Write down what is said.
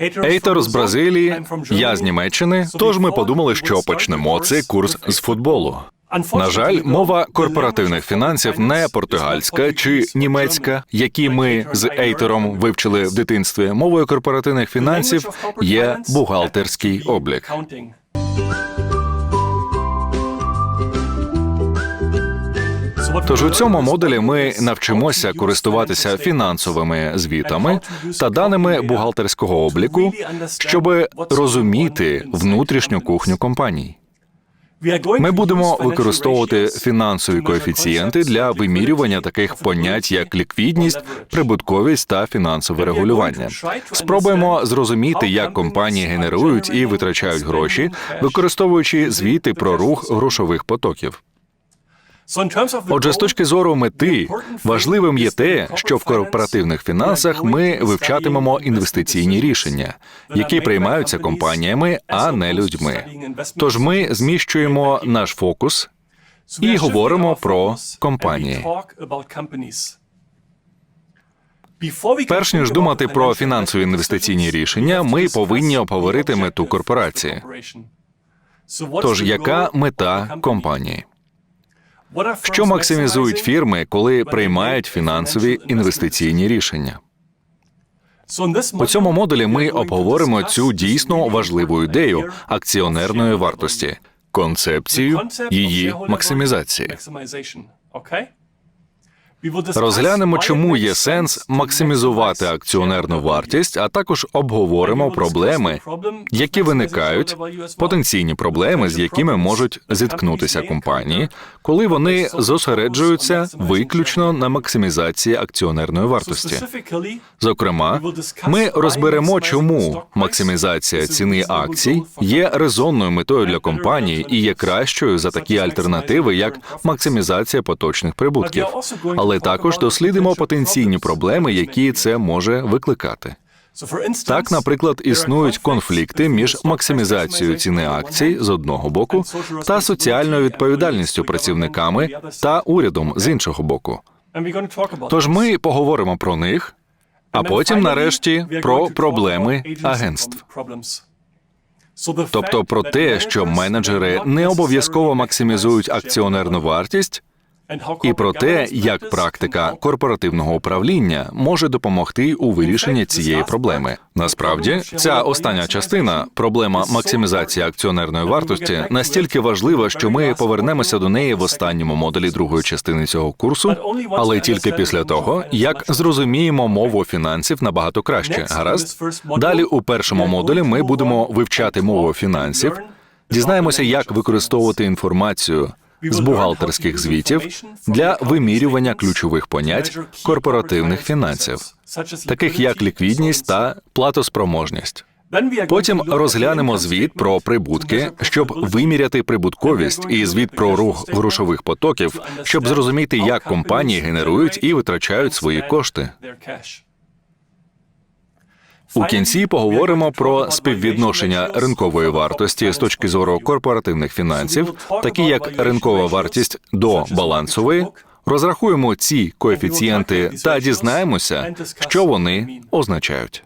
Ейтор з Бразилії, я з Німеччини. Тож ми подумали, що почнемо цей курс з футболу. На жаль, мова корпоративних фінансів не португальська чи німецька, які ми з Ейтером вивчили в дитинстві. Мовою корпоративних фінансів є бухгалтерський облік. Тож у цьому модулі ми навчимося користуватися фінансовими звітами та даними бухгалтерського обліку, щоб розуміти внутрішню кухню компаній. Ми будемо використовувати фінансові коефіцієнти для вимірювання таких понять, як ліквідність, прибутковість та фінансове регулювання. Спробуємо зрозуміти, як компанії генерують і витрачають гроші, використовуючи звіти про рух грошових потоків. Отже, з точки зору мети, важливим є те, що в корпоративних фінансах ми вивчатимемо інвестиційні рішення, які приймаються компаніями, а не людьми. Тож ми зміщуємо наш фокус і говоримо про компанії. Перш ніж думати про фінансові інвестиційні рішення, ми повинні обговорити мету корпорації. Тож, яка мета компанії? Що максимізують фірми, коли приймають фінансові інвестиційні рішення? У цьому модулі ми обговоримо цю дійсно важливу ідею акціонерної вартості, концепцію її максимізації. Розглянемо, чому є сенс максимізувати акціонерну вартість, а також обговоримо проблеми, які виникають, потенційні проблеми, з якими можуть зіткнутися компанії, коли вони зосереджуються виключно на максимізації акціонерної вартості. Зокрема, ми розберемо, чому максимізація ціни акцій є резонною метою для компанії і є кращою за такі альтернативи, як максимізація поточних прибутків. Але також дослідимо потенційні проблеми, які це може викликати. Так, наприклад, існують конфлікти між максимізацією ціни акцій з одного боку та соціальною відповідальністю працівниками та урядом з іншого боку. Тож ми поговоримо про них, а потім, нарешті, про проблеми агентств. Тобто про те, що менеджери не обов'язково максимізують акціонерну вартість, і про те, як практика корпоративного управління може допомогти у вирішенні цієї проблеми. Насправді, ця остання частина, проблема максимізації акціонерної вартості, настільки важлива, що ми повернемося до неї в останньому модулі другої частини цього курсу, але тільки після того, як зрозуміємо мову фінансів набагато краще. Гаразд, далі у першому модулі ми будемо вивчати мову фінансів, дізнаємося, як використовувати інформацію з бухгалтерських звітів для вимірювання ключових понять корпоративних фінансів, таких як ліквідність та платоспроможність. Потім розглянемо звіт про прибутки, щоб виміряти прибутковість, і звіт про рух грошових потоків, щоб зрозуміти, як компанії генерують і витрачають свої кошти. У кінці поговоримо про співвідношення ринкової вартості з точки зору корпоративних фінансів, такі як ринкова вартість до балансової. Розрахуємо ці коефіцієнти та дізнаємося, що вони означають.